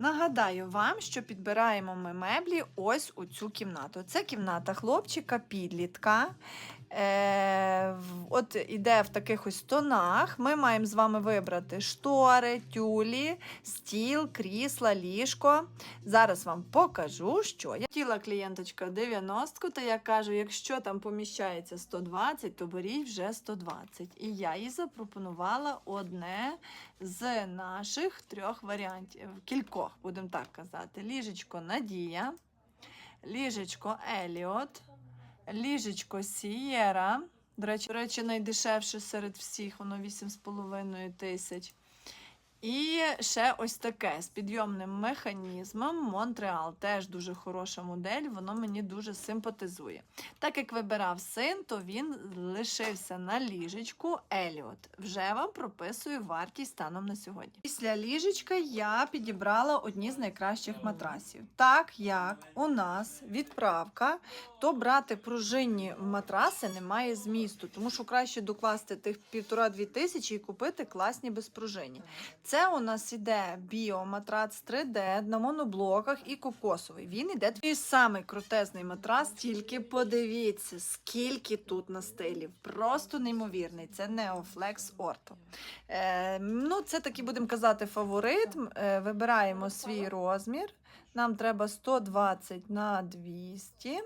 Нагадаю вам, що підбираємо ми меблі ось у цю кімнату. Це кімната хлопчика, підлітка. Е, от іде в таких ось тонах. Ми маємо з вами вибрати штори, тюлі, стіл, крісла, ліжко. Зараз вам покажу, що я хотіла клієнточка 90, то я кажу, якщо там поміщається 120, то беріть вже 120. І я їй запропонувала одне з наших трьох варіантів. Кількох, будемо так казати. Ліжечко Надія, ліжечко Еліот, ліжечко Сієра. До речі, до речі, найдешевше серед всіх, воно 8,5 тисяч. І ще ось таке з підйомним механізмом. Монреал теж дуже хороша модель, воно мені дуже симпатизує. Так як вибирав син, то він лишився на ліжечку Еліот. Вже вам прописую вартість станом на сьогодні. Після ліжечка я підібрала одні з найкращих матрасів. Так як у нас відправка, то брати пружинні матраси немає змісту, тому що краще докласти тих півтора-дві тисячі і купити класні безпружинні. Це у нас іде біоматрац 3D на моноблоках і кокосовий. Він іде такий самий крутезний матрас, тільки подивіться, скільки тут настилів. Просто неймовірний. Це Neoflex Ortho. Е, ну, це такий, будемо казати, фаворит. Е, вибираємо свій розмір. Нам треба 120 на 200.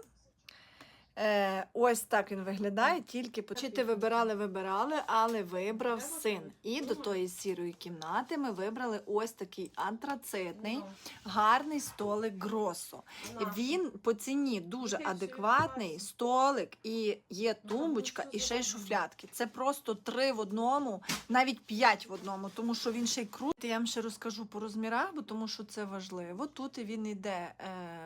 Е, ось так він виглядає, тільки почити вибирали, вибирали, але вибрав син. І до тої сірої кімнати ми вибрали ось такий антрацитний, гарний столик Гросо. Він по ціні дуже адекватний. Столик і є тумбочка, і ще й шуфлятки. Це просто три в одному, навіть п'ять в одному, тому що він ще й крутий. Я вам ще розкажу по розмірах, бо тому що це важливо. Тут він йде е,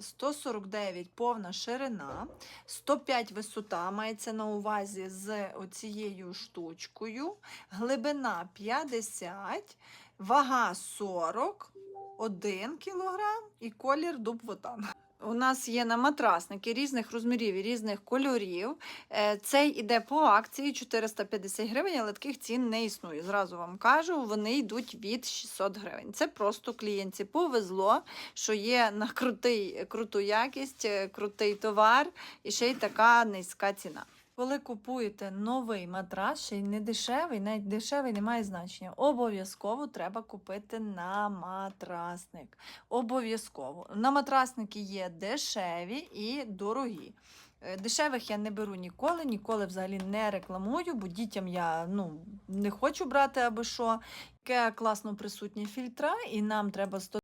149 повна ширина. 105 висота мається на увазі з оцією штучкою, глибина 50, вага 40, 1 кг і колір дуб вотан. У нас є на матрасники різних розмірів і різних кольорів. Е, Цей іде по акції 450 гривень, але таких цін не існує. Зразу вам кажу, вони йдуть від 600 гривень. Це просто клієнтці повезло, що є на крутий, круту якість, е, крутий товар і ще й така низька ціна. Коли купуєте новий матрас, ще й не дешевий, навіть дешевий не має значення. Обов'язково треба купити на матрасник. Обов'язково. На матрасники є дешеві і дорогі. Е, Дешевих я не беру ніколи, ніколи взагалі не рекламую, бо дітям я ну, не хочу брати аби що. Таке класно присутні фільтра, і нам треба 100